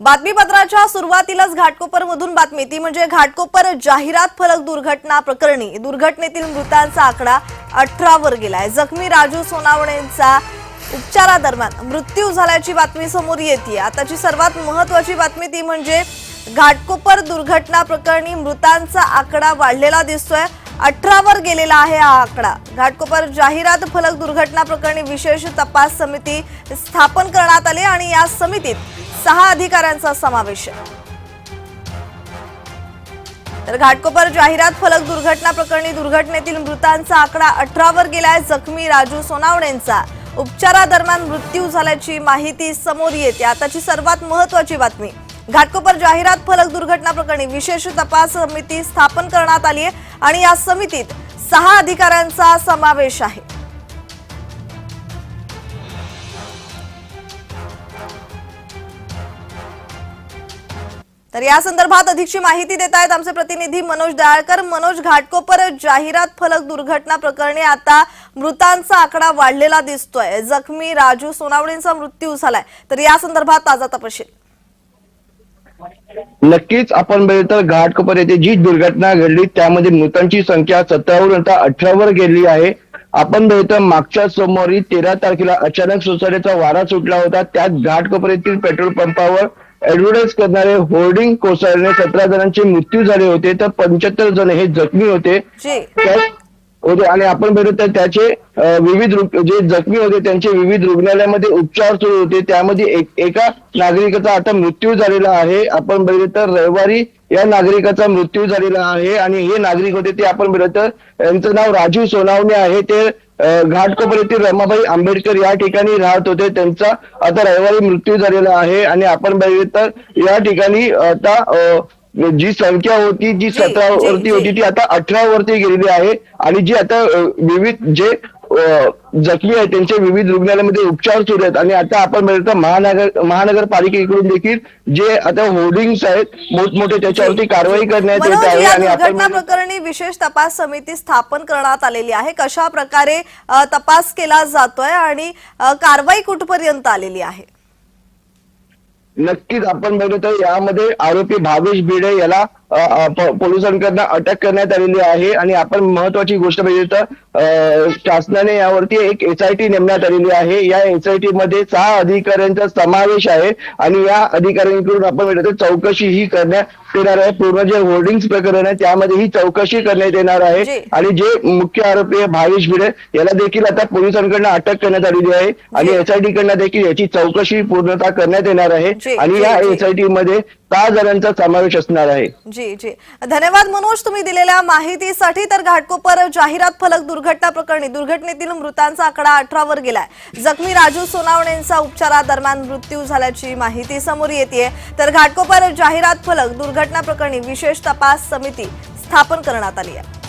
बातमीपत्राच्या सुरुवातीलाच घाटकोपर मधून बातमी. ती म्हणजे घाटकोपर जाहिरात फलक दुर्घटना प्रकरणी. दुर्घटनेतील मृतांचा आकडा अठरावर गेलाय. जखमी राजू सोनावणेंचा उपचारादरम्यान मृत्यू झाल्याची बातमी समोर येते आताची सर्वात महत्वाची बातमी ती म्हणजे घाटकोपर दुर्घटना प्रकरणी मृतांचा आकडा वाढलेला दिसतोय. अठरावर गेलेला आहे हा आकडा. घाटकोपर जाहिरात फलक दुर्घटना प्रकरणी विशेष तपास समिती स्थापन करण्यात आली आणि या समितीत सहा अधिकाऱ्यांचा समावेश आहे. तर घाटकोपर जाहिरात फलक दुर्घटना प्रकरणी दुर्घटनेतील मृतांचा आकडा अठरावर गेलाय. जखमी राजू सोनावणेंचा उपचारादरम्यान मृत्यू झाल्याची माहिती समोर येते. आताची सर्वात महत्वाची बातमी घाटकोपर जाहिरात फलक दुर्घटना प्रकरणी विशेष तपास समिती स्थापन करण्यात आली आहे आणि या समितीत सहा अधिकाऱ्यांचा समावेश आहे. तर या संदर्भात अधिकची माहिती देत आहेत आमचे प्रतिनिधी मनोज दयाळकर. मनोज घाटकोपर जाहिरात फलक दुर्घटना प्रकरणी आता मृतांचा आकडा वाढलेला दिसतोय. जखमी राजू सोनावणींचा मृत्यू झालाय. तर या संदर्भात ताजा तपशील. नक्कीच आपण बघितलं तर घाटकोपर येथे जी दुर्घटना घडली त्यामध्ये मृतांची संख्या सतरावरून आता अठरावर गेली आहे. आपण बघितलं मागच्या सोमवारी तेरा तारखेला अचानक सोसाट्याचा वारा सुटला होता. त्यात घाटकोपर येथील पेट्रोल पंपावर ऍडव्हर्टाईज करणारे होर्डिंग कोसळल्याने सतरा जणांचे मृत्यू झाले होते तर पंच्याहत्तर जण हे जखमी होते. होते. आणि आपण बघितलं तर त्याचे विविध जे जखमी होते त्यांचे विविध रुग्णालयामध्ये उपचार सुरू होते. त्यामध्ये एक- एका नागरिकाचा आता मृत्यू झालेला आहे. आपण बघितलं तर रविवारी या नागरिकाचा मृत्यू झालेला आहे आणि हे नागरिक होते ते आपण तर यांचं नाव राजू सोनावणे आहे. ते घाटकोपर येथील रमाबाई आंबेडकर या ठिकाणी राहत होते. त्यांचा आता रविवारी मृत्यू झालेला आहे आणि आपण बघितलं तर या ठिकाणी आता जी संख्या होती जी सतरा वरती. होती ती आता अठरा वरती गेलेली आहे. आणि जी आता विविध जे जखमी आहेत. त्यांचे विविध रुग्णालयामध्ये उपचार सुरू आहेत. आणि आता आपण बघितलं महानगर महानगरपालिकेकडून देखील जे आता होर्डिंग्स आहेत मोठमोठे त्याच्यावरती कारवाई करण्यात येत आहे आणि आपण प्रकरणी विशेष तपास समिती स्थापन करण्यात आलेली आहे. कशा प्रकारे तपास केला जातोय आणि कारवाई कुठपर्यंत आलेली आहे? नक्कीच आपण बघितलं यामध्ये आरोपी भावेश भिडे याला पोलिसांकडनं अटक करण्यात आलेली आहे आणि आपण महत्वाची गोष्ट पाहिजे तर शासनाने यावरती एक एसआयटी नेमण्यात आलेली आहे. या एसआयटी मध्ये सहा अधिकाऱ्यांचा समावेश आहे आणि या अधिकाऱ्यांकडून आपण म्हणजे चौकशी ही करण्यात येणार आहे. पूर्ण जे होर्डिंग्स प्रकरण आहे त्यामध्ये ही चौकशी करण्यात येणार. आहे. आणि जे मुख्य आरोपी आहे भावेश भिडे याला देखील आता पोलिसांकडनं अटक करण्यात आलेली आहे. आणि. एसआयटी कडनं देखील याची चौकशी पूर्णतः करण्यात येणार आहे. आणि या. एसआयटी मध्ये सहा जणांचा समावेश असणार आहे. जी जी. धन्यवाद मनोज तुम्ही दिलेल्या माहितीसाठी. तर घाटकोपर जाहिरात फलक दुर्घटना प्रकरणी दुर्घटनेतील मृतांचा आकडा अठरावर गेलाय. जखमी राजू सोनावणेंचा उपचारादरम्यान मृत्यू झाल्याची माहिती समोर येते तर घाटकोपर जाहिरात फलक दुर्घटना प्रकरणी विशेष तपास समिती स्थापन करण्यात आली आहे.